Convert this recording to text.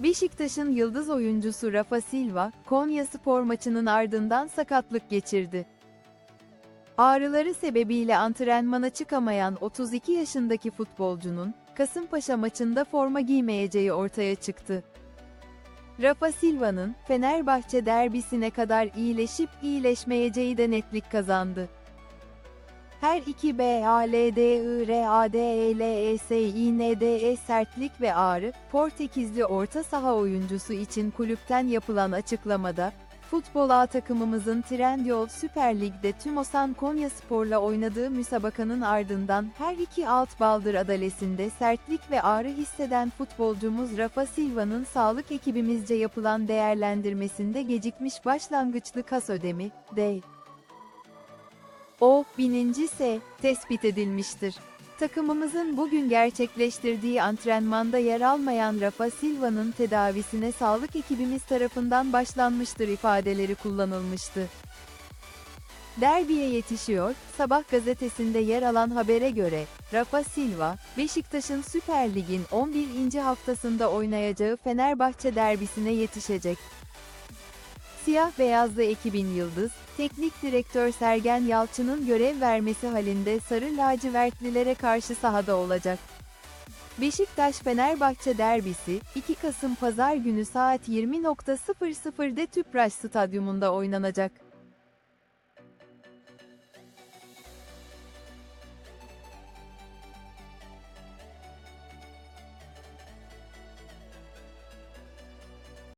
Beşiktaş'ın yıldız oyuncusu Rafa Silva, Konya spor maçının ardından sakatlık geçirdi. Ağrıları sebebiyle antrenmana çıkamayan 32 yaşındaki futbolcunun, Kasımpaşa maçında forma giymeyeceği ortaya çıktı. Rafa Silva'nın, Fenerbahçe derbisine kadar iyileşip iyileşmeyeceği de netlik kazandı. Her iki B, A, L, D, I, R, A, D, E, L, E, S, I, N, D, E sertlik ve ağrı, Portekizli orta saha oyuncusu için kulüpten yapılan açıklamada, Futbol A takımımızın Trendyol Süper Lig'de Tümosan Konya Spor'la oynadığı müsabakanın ardından her iki alt baldır adalesinde sertlik ve ağrı hisseden futbolcumuz Rafa Silva'nın sağlık ekibimizce yapılan değerlendirmesinde gecikmiş başlangıçlı kas ödemi, D. O, bininci S, tespit edilmiştir. Takımımızın bugün gerçekleştirdiği antrenmanda yer almayan Rafa Silva'nın tedavisine sağlık ekibimiz tarafından başlanmıştır ifadeleri kullanılmıştı. Derbiye yetişiyor, Sabah gazetesinde yer alan habere göre, Rafa Silva, Beşiktaş'ın Süper Lig'in 11. haftasında oynayacağı Fenerbahçe derbisine yetişecek. Siyah beyazlı ekibin yıldız, teknik direktör Sergen Yalçın'ın görev vermesi halinde sarı lacivertlilere karşı sahada olacak. Beşiktaş-Fenerbahçe derbisi, 2 Kasım Pazar günü saat 20.00'de Tüpraş Stadyumunda oynanacak.